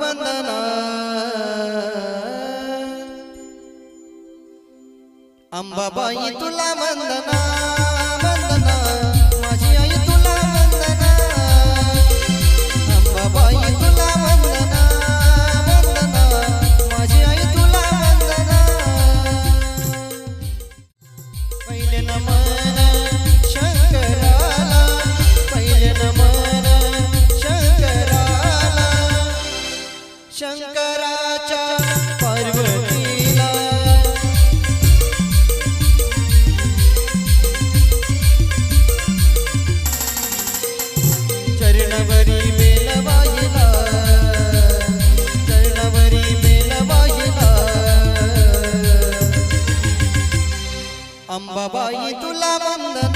वंदना। अंबाबाई तुला वंदना वंदना। माझी आई तुला वंदना। अंबाबाई तुला वंदना वंदना। माझी आई तुला वंदना। पहिले नमन शंकराच्या पार्वतीला. चरणवरी मेलवाईला चरणवरी मेलवाईला अंबाबाई तुला वंदना.